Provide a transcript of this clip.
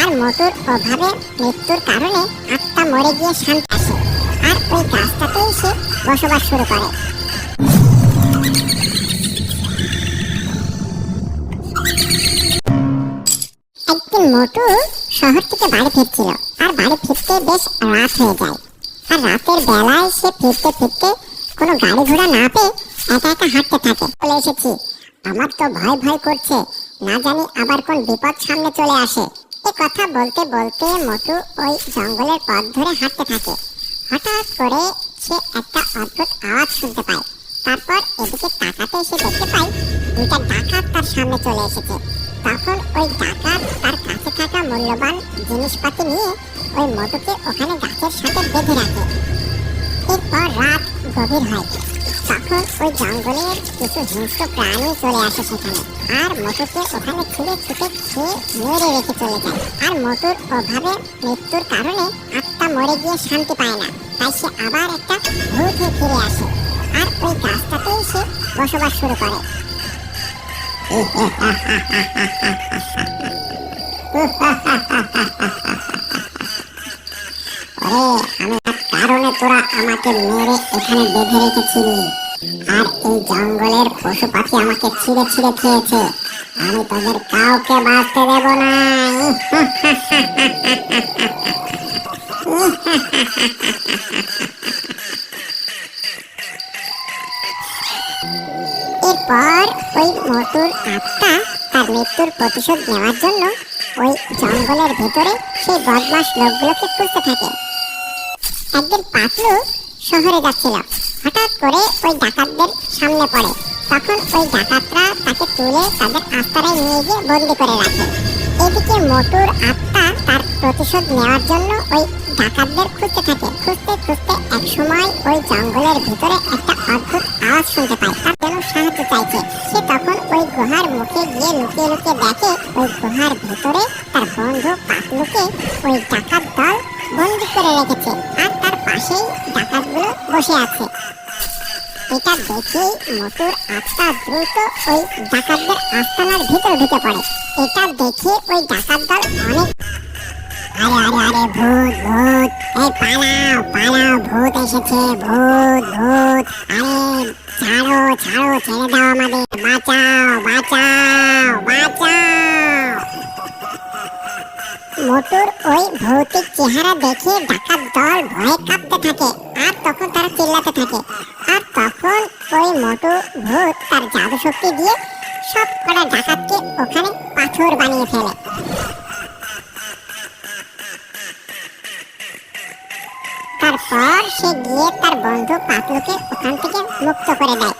আর মধুর অভাবে মৃত্যুর কারণে আত্মা মরে গিয়ে শান্তি আসে আর ওই গাছটাতেই সে বসবাস শুরু করে। একদিন মোটু শহর থেকে বাড়ি ফিরছিল। আর বাড়ি ফিরতে বেশ রাত হয়ে যায়। আর রাতের বেলায় সে ফিরতে ফিরতে কোনো গাড়ি ঘোড়া না পেয়ে একা একা হাঁটতে থাকে। চলে এসেছি, আমার তো ভয় ভয় করছে। না জানি আবার কোন বিপদ সামনে চলে আসে। এ কথা বলতে বলতে মোটু ওই জঙ্গলের পথ ধরে হাঁটতে থাকে। হঠাৎ করে সে একটা অদ্ভুত আওয়াজ শুনতে পায়। তারপর এদিকে তাকাতে সে দেখতে পায়, দুইটা ডাকাত তার সামনে চলে এসেছে। তখন ওই ডাকাত তার কাছে থাকা মূল্যবান জিনিসপাতি নিয়ে ওই মোটুকে ওখানে গাছের সাথে বেঁধে রাখে। এরপর রাত গভীর হয়। তখন ওই জঙ্গলের কিছু হিংস্র প্রাণী চলে আসে সেখানে। আর মোটুকে ওখানে ছিঁড়ে ছুটে খেয়ে মেরে রেখে চলে যায়। আর মোটুর অভাবে মৃত্যুর কারণে আত্মা মরে গিয়ে শান্তি পায় না। তাই সে আবার একটা ভূত হয়ে ফিরে আসে। আর ওই গাছটাতেই সে বসবাস শুরু করে। আমি কারণে তোরা আমাকে মেরে এখানে বেঁধে রেখেছিলি। আর এই জঙ্গলের পশু পাখি আমাকে ছিঁড়ে ছিঁড়ে খেয়েছে। আমি তোদের কাউকে বাঁচতে দেব না। এরপর ওই মটুর আত্মা তার মৃত্যুর প্রতিশোধ নেওয়ার জন্য ওই জঙ্গলের ভেতরে সেই বদমাস লোকগুলোকে খুঁজতে থাকে। একদিন পাতলু শহরে যাচ্ছিল। হঠাৎ করে ওই ডাকাতদের সামনে পড়ে। তখন ওই ডাকাতরা তাকে তুলে তাদের আস্তারায় নিয়ে গিয়ে বন্দি করে রাখে। এদিকে মোটুর আত্মা তার প্রতিশোধ নেওয়ার জন্য ওই ডাকাতদের খুঁজতে থাকে। খুঁজতে খুঁজতে এক সময় ওই জঙ্গলের ভিতরে একটা অদ্ভুত আওয়াজ শুনতে পায়। তার যেন সাহায্য চাইছে। সে তখন ওই গুহার মুখে গিয়ে লুকিয়ে লুকিয়ে দেখে ওই গুহার ভিতরে তার বন্ধু পাতলুকে ওই ডাকাত দল বন্দি করে রেখেছে। আর তার পাশেই ডাকাতগুলো বসে আছে। এটা দেখেই মোটুর আত্মা দ্রুত ওই ডাকাতদের আস্তানার ঢুকে পড়ে। এটা দেখে ওই ডাকাত দল অনেক আরে আরে আরে, ভূত ভূত। এই পালাও পালাও, ভূত এসেছে, ভূত ভূত। আরে, ছাড়ো ছাড়ো, ছেড়ে দাও আমাদের। বাঁচাও বাঁচাও বাঁচাও। মোটুর ওই ভৌতিক চেহারা দেখে ডাকাত দল ভয়ে কাঁপতে থাকে। আর তখন তারা চিল্লাতে থাকে। আর তখন ওই মোটু ভূত তার জাদু শক্তি দিয়ে সব কটা ডাকাতকে ওখানে পাথর বানিয়ে ফেলে। তারপর সে গিয়ে তার বন্ধু পাতলুকে ওখান থেকে মুক্ত করে দেয়।